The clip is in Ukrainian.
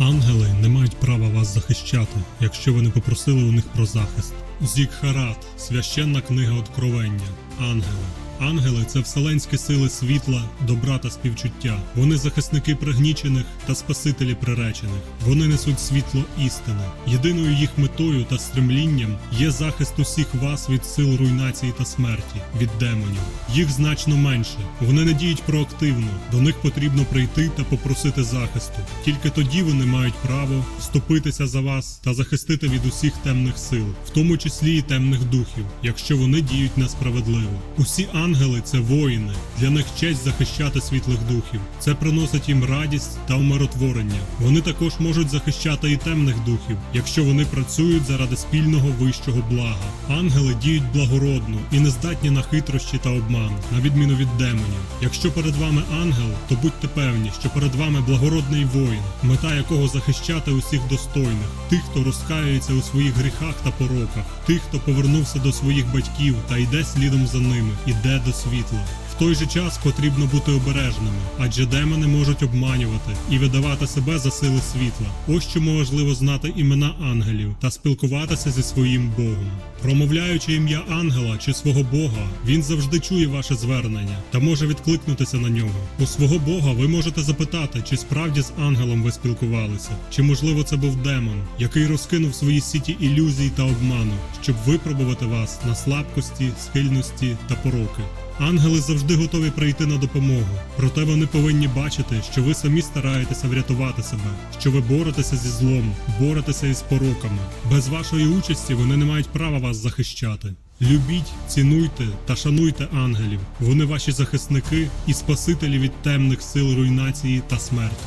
Ангели не мають права вас захищати, якщо ви не попросили у них про захист. Зікхарат, священна книга Откровення. Ангели. Ангели це вселенські сили світла, добра та співчуття. Вони захисники пригнічених та спасителі приречених. Вони несуть світло істини. Єдиною їх метою та стремлінням є захист усіх вас від сил руйнації та смерті, від демонів. Їх значно менше. Вони не діють проактивно. До них потрібно прийти та попросити захисту. Тільки тоді вони мають право вступитися за вас та захистити від усіх темних сил, в тому числі і темних духів, якщо вони діють несправедливо. Усі ангели це воїни. Для них честь захищати світлих духів. Це приносить їм радість та умиротворення. Вони також можуть захищати і темних духів, якщо вони працюють заради спільного вищого блага. Ангели діють благородно і не здатні на хитрощі та обман, на відміну від демонів. Якщо перед вами ангел, то будьте певні, що перед вами благородний воїн, мета якого захищати усіх достойних, тих, хто розкаюється у своїх гріхах та пороках, тих, хто повернувся до своїх батьків та йде слідом за ними, іде до світла. Той же час потрібно бути обережними, адже демони можуть обманювати і видавати себе за сили світла. Ось чому важливо знати імена ангелів та спілкуватися зі своїм Богом. Промовляючи ім'я ангела чи свого Бога, він завжди чує ваше звернення та може відкликнутися на нього. У свого Бога ви можете запитати, чи справді з ангелом ви спілкувалися, чи можливо це був демон, який розкинув свої сіті ілюзій та обману, щоб випробувати вас на слабкості, схильності та пороки. Ангели завжди готові прийти на допомогу, проте вони повинні бачити, що ви самі стараєтеся врятувати себе, що ви боретеся зі злом, боретеся із пороками. Без вашої участі вони не мають права вас захищати. Любіть, цінуйте та шануйте ангелів. Вони ваші захисники і спасителі від темних сил руйнації та смерті.